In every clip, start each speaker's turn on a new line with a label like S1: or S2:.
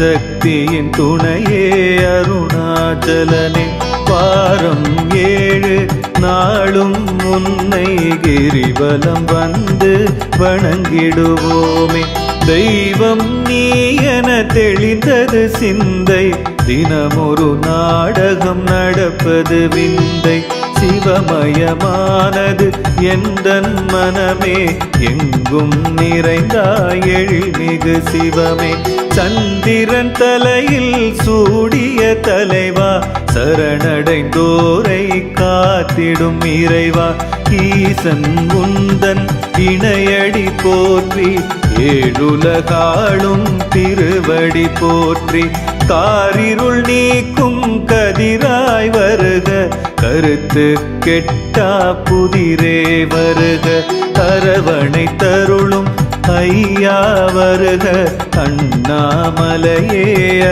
S1: சக்தியின் துணையே அருணாச்சலனே பாரம் ஏழு. நாளும் முன்னை கிரிவலம் வந்து வணங்கிடுவோமே. தெய்வம் நீ என தெளிந்தது சிந்தை. தினமொரு நாடகம் நடப்பது விந்தை. சிவமயமானது எந்தன் மனமே? எங்கும் நிறைந்தாய் எழில்மிகு சிவமே. சந்திரன் தலையில் சூடிய தலைவா சரணடைந்தோரை காத்திடும் இறைவா. ஈசன் உந்தன் இணையடி போற்றி ஏழுலகாளும் திருவடி போற்றி. காரிருள் நீக்கும் கதிராய் வருக. கருத்து கெட்டா புதிரே வருக. அரவணை தருளும் ஐயா வருக. அண்ணாமலையே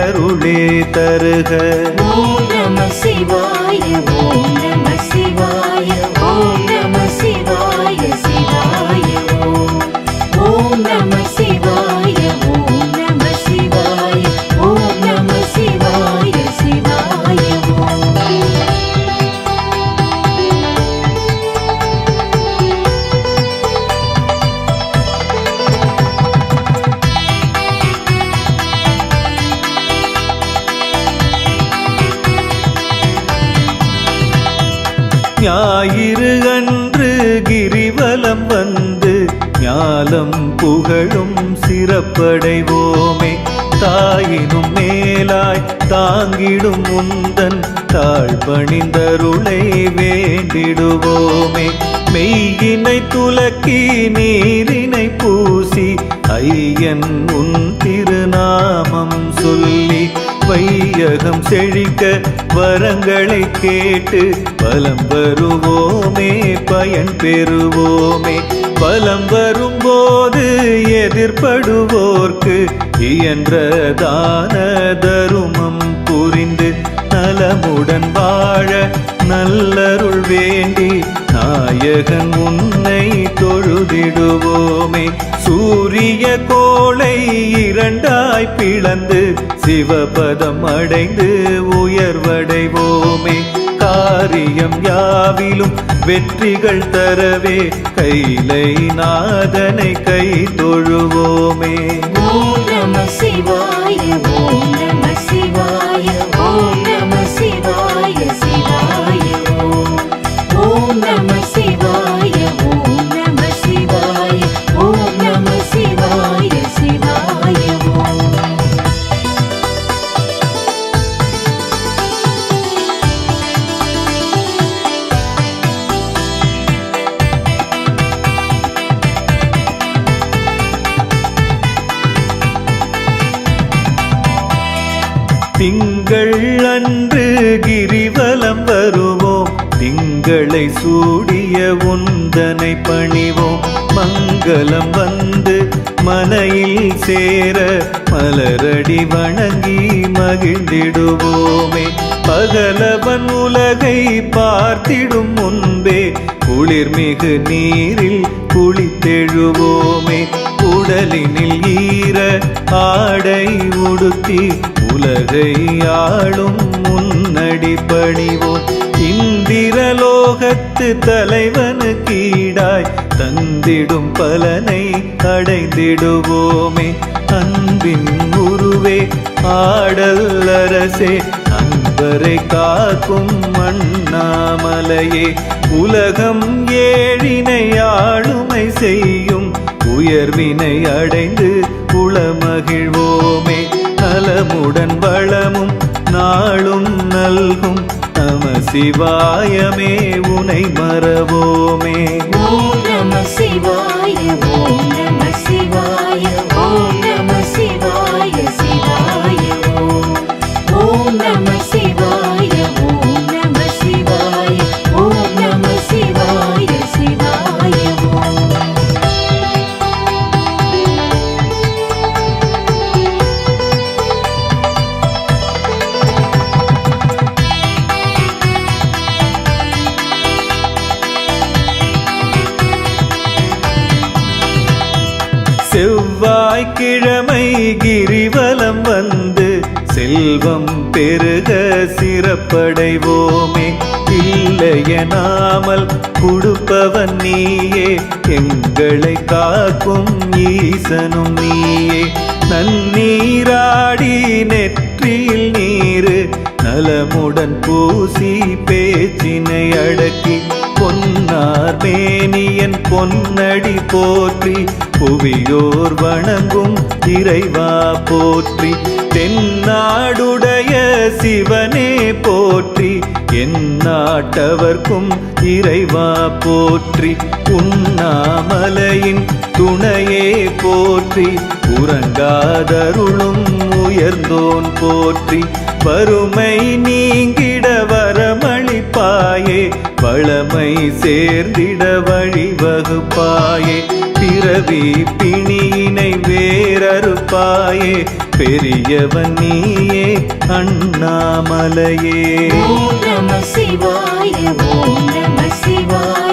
S1: அருளே தருக.
S2: ஓம் நம சிவாய ஓம்
S1: முந்தன் தாழ்பணிந்தருளை வேண்டிடுவோமே. மெய்யினை துலக்கி நீரினை பூசி ஐயன் உன் திருநாமம் சொல்லி வையகம் செழிக்க வரங்களை கேட்டு பலம் வருவோமே பயன் பெறுவோமே. பலம் வரும்போது எதிர்படுவோர்க்கு இயன்ற தான தருமம் புரிந்து நலமுடன் வாழ நல்லருள் வேண்டி நாயகன் உன்னை தொழுதிடுவோமே. சூரிய கோளை இரண்டாய் பிளந்து சிவபதம் அடைந்து உயர்வடைவோமே. காரியம் யாவிலும் வெற்றிகள் தரவே கைலை நாதனை கை தொழுவோமே. திங்கள் அன்று கிரிவலம் வருவோம் திங்களை சூடிய உந்தனை பணிவோம் மங்களம் வந்து மனையில் சேர மலரடி வணங்கி மகிழ்ந்திடுவோமே. பகலவன் உலகை பார்த்திடும் முன்பே குளிர்மிகு நீரில் குளித்தெழுவோமே. உடலினில் ஈர ஆடை உடுத்தி உலகை ஆளும் முன்னடி பணிவோம் இந்திரலோகத்து தலைவனு கீடாய் தந்திடும் பலனை அடைந்திடுவோமே. அன்பின் உருவே ஆடல் அரசே அன்பரை காக்கும் அண்ணாமலையே உலகம் ஏழினை ஆளுமை செய்யும் உயர்வினை அடைந்து உளமகிழ்வோமே நலமுடன் வளமும் நாளும் நல்கும். நம சிவாயமே உனை மறவோமே.
S2: ஓம் நம சிவாய ஓம் நம சிவாய ஓம்
S1: கிழமை கிரிவலம் வந்து செல்வம் பெருக சிறப்படைவோமே. இல்லையனாமல் கொடுப்பவன் நீயே எங்களை காக்கும் ஈசனும் நீயே. நன்னீராடி நெற்றியில் நீரு நலமுடன் பூசி பேச்சினை அடக்கி மேனியன் பொன்னடி போற்றி புவியோர் வணங்கும் இறைவா போற்றி. தென்னாடுடைய சிவனே போற்றி என் நாட்டவர்க்கும் இறைவா போற்றி. உண்ணாமலையின் துணையே போற்றி உறங்காதருளும் உயர்ந்தோன் போற்றி. வறுமை நீங்கிட வரமளிப்பாயே வளமை சேர்ந்திட வழிவகுப்பாயே பிறவி பிணியினை வேறறுப்பாயே பெரியவன் நீயே அண்ணாமலையே.
S2: சிவாய ஓம் நம சிவாய.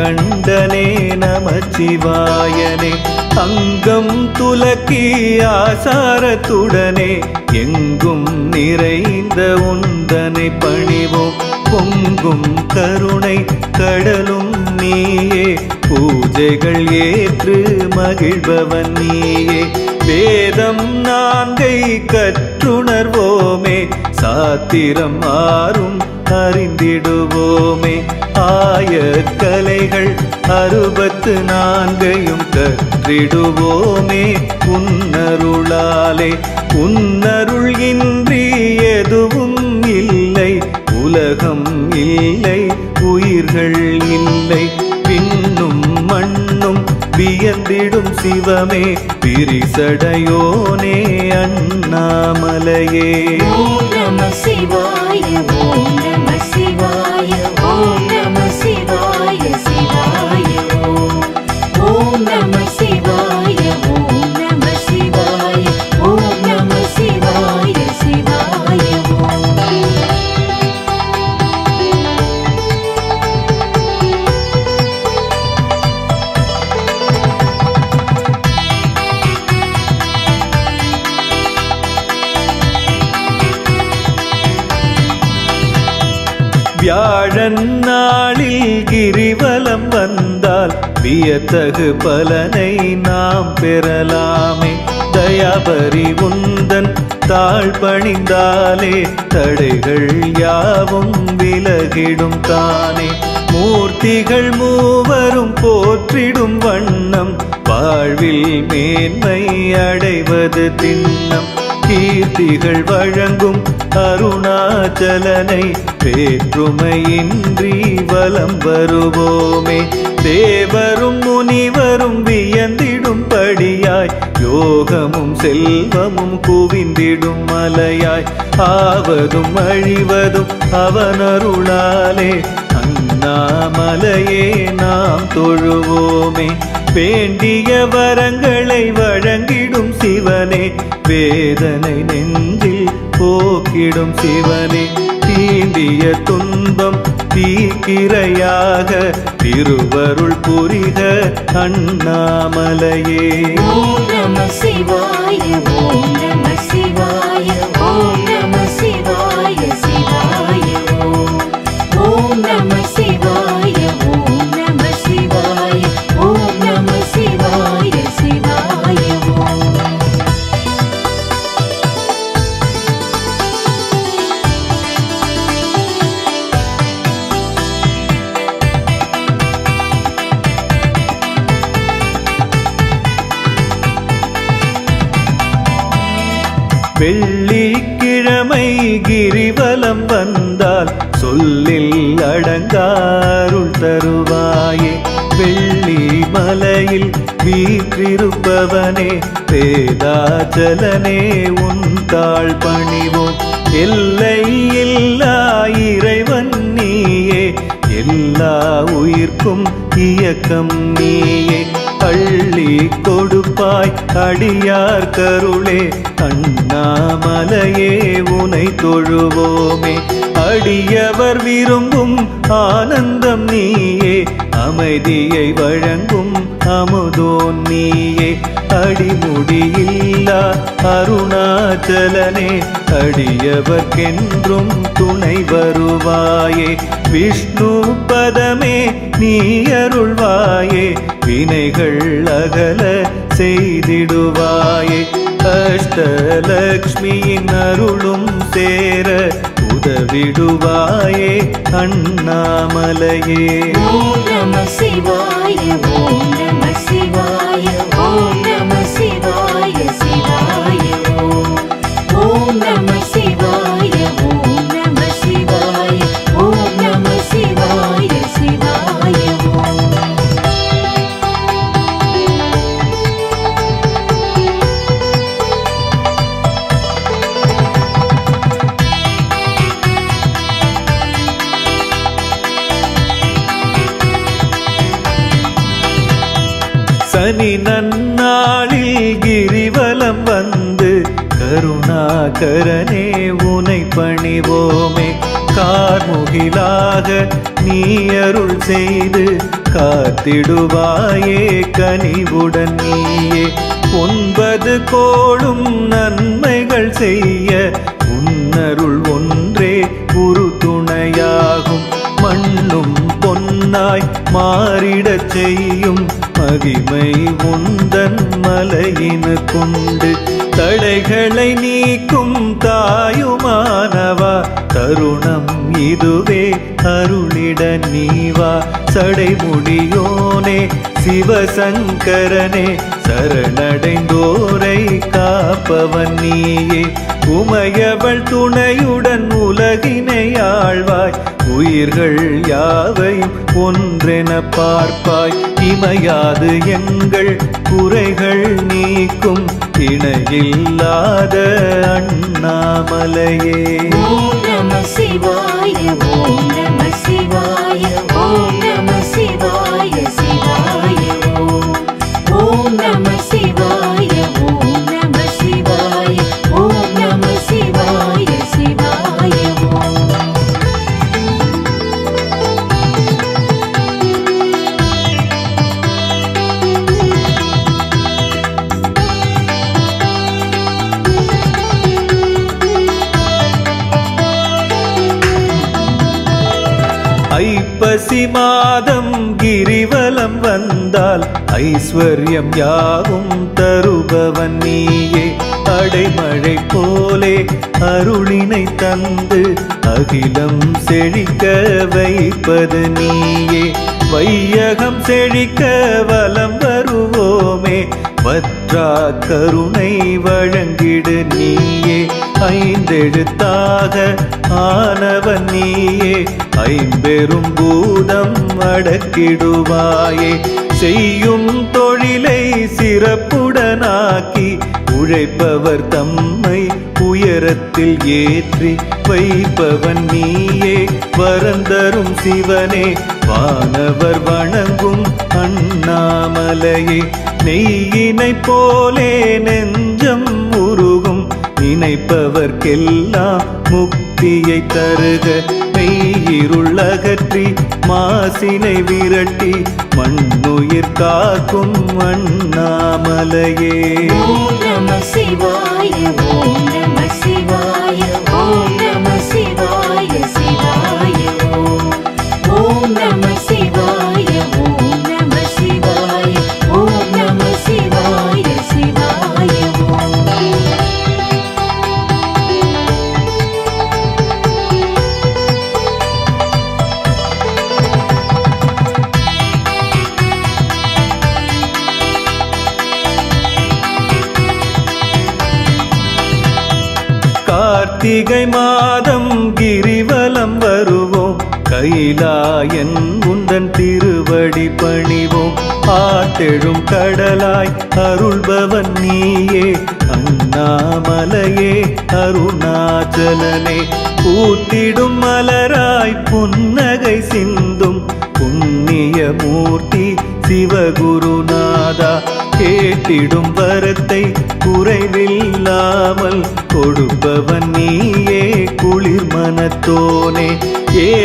S1: கண்டனே நமச்சிவாயனே அங்கம் துலக்கி ஆசாரத்துடனே எங்கும் நிறைந்த உந்தனை பணிவோம். பொங்கும் கருணை கடலும் நீயே பூஜைகள் ஏற்று மகிழ்பவன் நீயே. வேதம் நான்கை கற்றுணர்வோமே சாத்திரம் ஆறும் அறிந்திடுவோமே. ஆய கலைகள் அறுபத்து நான்கையும் கற்றிடுவோமே. உன்னருளாலே உன்னருள் இன்றி எதுவும் இல்லை. உலகம் இல்லை உயிர்கள் இல்லை. பின்னும் மண்ணும் வியந்திடும் சிவமே. பிரிசடையோனே அண்ணாமலையே.
S2: நம சிவாய ஓம்
S1: வியாழன் நாளில் கிரிவலம் வந்தால் வியத்தகு பலனை நாம் பெறலாமே. தயாபரி உந்தன் தாழ் பணிந்தாலே தடைகள் யாவும் விலகிடும் தானே. மூர்த்திகள் மூவரும் போற்றிடும் வண்ணம் வாழ்வில் மேன்மை அடைவது திண்ணம். கீர்த்திகள் வழங்கும் அருணாச்சலனை வேற்றுமையின்றி வலம் வருவோமே. தேவரும் முனிவரும் வியந்திடும் படியாய் யோகமும் செல்வமும் குவிந்திடும் மலையாய். ஆவதும் அழிவதும் அவனருளாலே அண்ணாமலையே நாம் தொழுவோமே. வேண்டிய வரங்களை வழங்கிடும் சிவனே. வேதனை நெஞ்சில் போக்கிடும் சிவனே. தீண்டிய துன்பம் தீக்கிரையாக திருவருள் புரிக அண்ணாமலையே.
S2: ஓம் நம சிவாய ஓம் நம
S1: வெள்ளிக்கிழமை கிரிவலம் வந்தால் சொல்லில் அடங்காருள் தருவாயே. வெள்ளி மலையில் வீற்றிருப்பவனே வேதாச்சலனே உன் தாழ் பணிவோம். எல்லை இல்லா இறைவன் நீயே எல்லா உயிர்க்கும் இயக்கம் நீயே. அள்ளி கொடுப்பாய். அடியார் கருளே அண்ணாமலையே உனை தொழுவோமே. அடியவர் விரும்பும் ஆனந்தம் நீயே அமைதியை வழங்கும் அமுதோன் நீயே. அடிமுடியில்லா அருணாச்சலனே அடியவர்க்கென்றும் துணை வருவாயே. விஷ்ணு பதமே நீ அருள்வாயே வினைகள் அகல செய்திடுவாயே. அஷ்டலக்ஷ்மியின் அருளும் சேர விடுவாயே அண்ணாமலையே.
S2: நம சிவாய ஓம்
S1: காத்திடுவாயே கனிவுடன் நீயே. ஒன்பது கோளும் நன்மைகள் செய்ய உன்னருள் ஒன்றே குரு பொன்னாய் மாறிடச் செய்யும் மகிமை உந்தன் மலையின கொண்டு தடைகளை நீக்கும் தாயுமானவா? தருணம் இதுவே அருளிட நீவா? சடைமுடியோனே சிவசங்கரனே சரணடைந்தோரை காப்பவன் நீயே. உமையவள் துணையுடன் உலகினை ஆழ்வாய் உயிர்கள் யாவையும் ஒன்றென பார்ப்பாய். இமையாது எங்கள் குறைகள் நீக்கும் இணையில்லாத அண்ணாமலையே.
S2: சிவாய ஓம் நம சிவாய ஓம் நம சிவாய சிவாய.
S1: ஐப்பசி மாதம் கிரிவலம் வந்தால் ஐஸ்வர்யம் யாவும் தருபவன் நீயே. அடைமழை போலே அருளினை தந்து அகிலம் செழிக்க வைப்பது நீயே. வையகம் செழிக்க வலம் வருவோமே. வற்றா கருணை வழங்கிடு நீயே. ஐந்தெழுத்தாக ஆனவன் நீயே ஐம்பெரும் பூதம் அடக்கிடுவாயே. செய்யும் தொழிலை சிறப்புடனாக்கி உழைப்பவர் தம்மை உயரத்தில் ஏற்றி வைப்பவன் நீயே. வரந்தரும் சிவனே வானவர் வணங்கும் அண்ணாமலையே. நெய்யினை போலே நெஞ்சம் நினைப்பவர்க்கெல்லாம் முக்தியை தருக. மெய்யிருள் அகற்றி மாசினை விரட்டி மண்ணுயிர் காக்கும் அண்ணாமலையே
S2: சிவாய ஓம்
S1: கார்த்திகை மாதம் கிரிவலம் வருவோம். கைலாயன் உந்தன் திருவடி பணிவோம். ஆட்டெழும் கடலாய் அருள்பவன் நீயே. அண்ணாமலையே அருணாச்சலனே. பூத்திடும் மலராய் புன்னகை சிந்தும். புண்ணிய மூர்த்தி சிவகுருநாதா. கேட்டிடும் வரத்தை குறைவில்லாமல் கொடுப்பவன்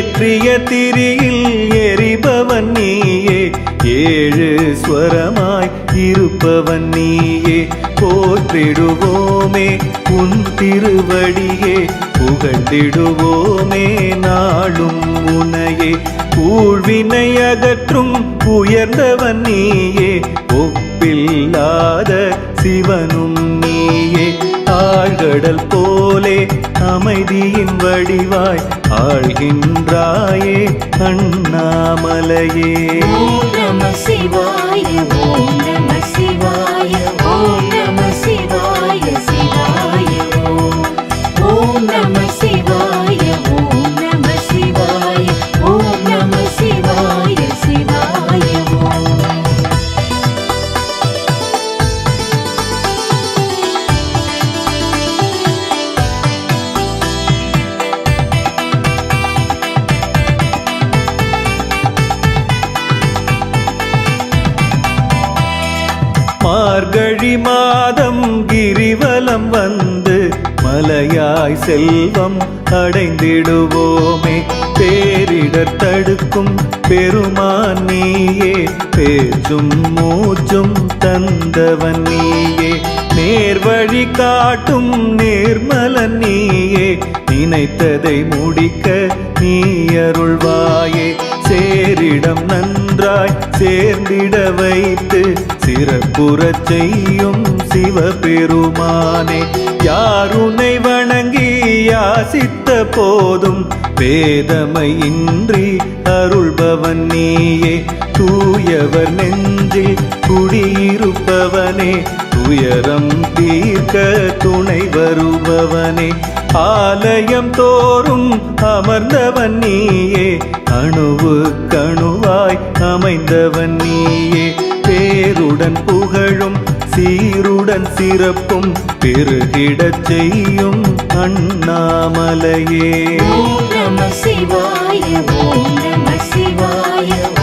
S1: ஏற்றிய திரியில் எரிபவன் நீயே. ஏழு ஸ்வரமாய் இருப்பவன் நீயே. போற்றிடுவோமே உன் திருவடியே. புகழ்ந்திடுவோமே நாளும் உனையே. கூழ்வினை அகற்றும் உயர்ந்தவன் நீயே. ஒப்பில்லாத சிவனும் நீயே. ஆழ்கடல் போலே அமைதியின் வடிவாய் ஆழ்கின்றாயே அண்ணாமலையே.
S2: நம சிவாய ஓம் நம சிவாய ஓம் நம
S1: செல்வம் அடைந்திடுவோமே. பேரிடர் தடுக்கும் பெருமான் நீயே. பேச்சும் மூச்சும் தந்தவன் நீயே. நேர்வழி காட்டும் நேர்மல நீயே. நினைத்ததை முடிக்க நீ அருள்வாயே. சேரிடம் நன்றாய் சேர்ந்திட வைத்து சிறப்புறச் செய்யும் சிவபெருமானே. யாருனை யாசித்த போதும் வேதமையின்றி அருள்பவன் நீயே. தூயவர் நெஞ்சில் குடியிருப்பவனே. துயரம் தீர்க்க துணை வருபவனே. ஆலயம் தோறும் அமர்ந்தவன் நீயே. அணுவு கணுவாய் அமைந்தவன் நீயே. பேருடன் பூ சீருடன் சிறப்பும் பெருகிடச் செய்யும் அண்ணாமலையே.
S2: சிவாய ஓம் நம சிவாய.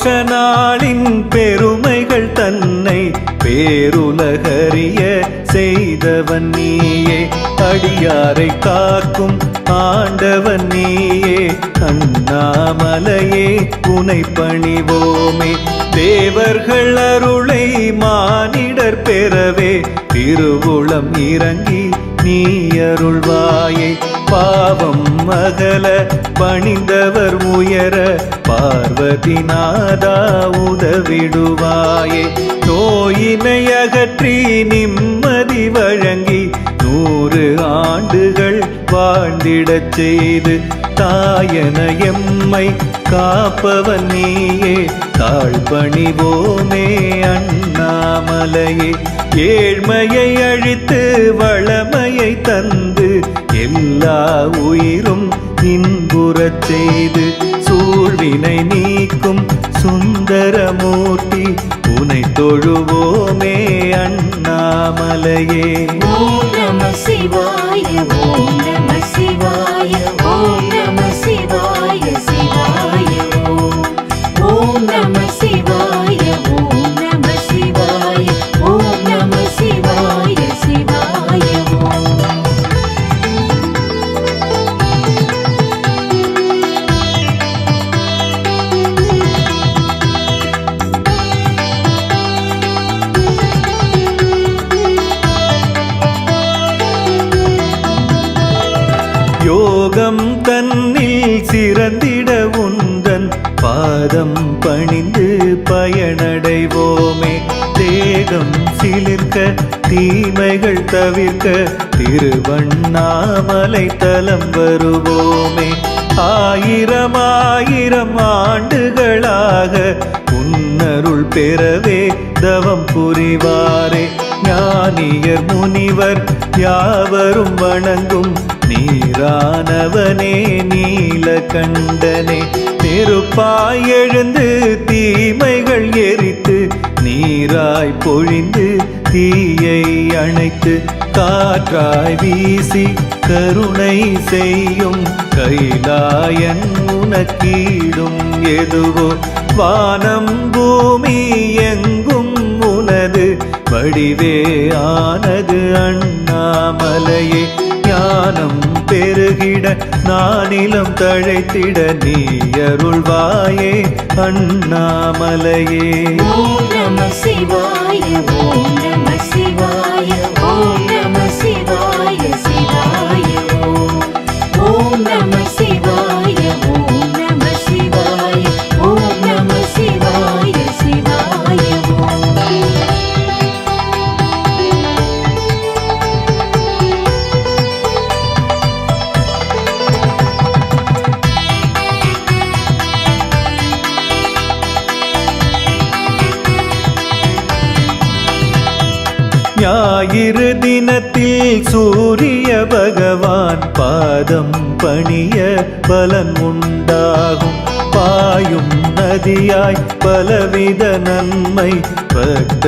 S1: பிரதோஷ நாளின் பெருமைகள் தன்னை பேருலகறிய செய்தவன் நீயே. அடியாரை காக்கும் ஆண்டவன் நீயே. அண்ணாமலையே புனை பணிவோமே. தேவர்கள் அருளை மானிடர் பெறவே. திருவுளம் இறங்கி நீ அருள்வாயை. பாவம் மகள பணிந்தவர் உயர பார்வதி நாதா உதவிடுவாயே. நோயினை அகற்றி நிம்மதி வழங்கி நூறு ஆண்டுகள் வாழ்ந்திடச் செய்து தாயன எம்மை காப்பவன் நீயே. தாழ்பணிவோமே அண்ணாமலையே. ஏழ்மையை அழித்து வளமையை தந்து எல்லா உயிரும் இன்புறச் செய்து சூழ்வினை நீக்கும் சுந்தரமூர்த்தி உனை தொழுவோமே அண்ணாமலையே.
S2: ஓம் நம சிவாய ஓம் நம சிவாய
S1: தன்னில் சிறந்திட உந்தன் பாதம் பணிந்து பயனடைவோமே. தேகம் சிலிர்க்க தீமைகள் தவிர்க்க திருவண்ணாமலை தலம் வருவோமே. ஆயிரம் ஆயிரம் ஆண்டுகளாக உன்னருள் பெறவே தவம் புரிவாரே. ஞானியர் முனிவர் யாவரும் வணங்கும் நீரானவனே நீலகண்டனே. நெருப்பாய் எழுந்து தீமைகள் எரித்து நீராய் பொழிந்து தீயை அணைத்து காற்றாய் வீசி கருணை செய்யும் கைலாயன் உனக்கீடும் எதுவோ. வானம் பூமி எங்கும் உனது வடிவே ஆனது அண்ணாமலையே ஞானம் பெருகிட நானிலம் தழைத்திட நீ அருள்வாயே அண்ணாமலையே.
S2: நம சிவாய ஓம் நம சிவாய ஓம்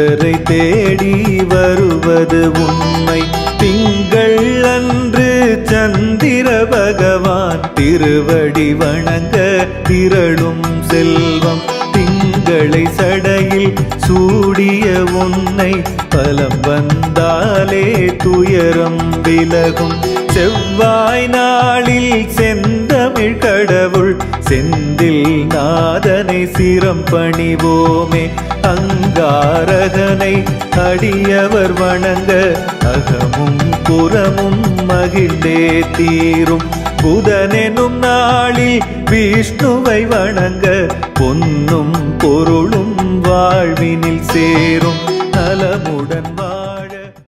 S1: கர்த்தரை தேடி வருவது உண்மை. திங்கள் அன்று சந்திர பகவான் திருவடி வணங்க திரளும் செல்வம். திங்களை சடையில் சூடிய உன்னை பலம் வந்தாலே துயரம் விலகும். செவ்வாய் நாளில் செந்தமிழ் கடவுள் செந்தில் நாதனை சிரம் பணிவோமே அங்காரகனை அடியவர் வணங்க அகமும் புறமும் மகிழ்ந்தே தீரும். புதனெனும் நாளில் விஷ்ணுவை வணங்க பொன்னும் பொருளும் வாழ்வினில் சேரும். நலமுடன் வா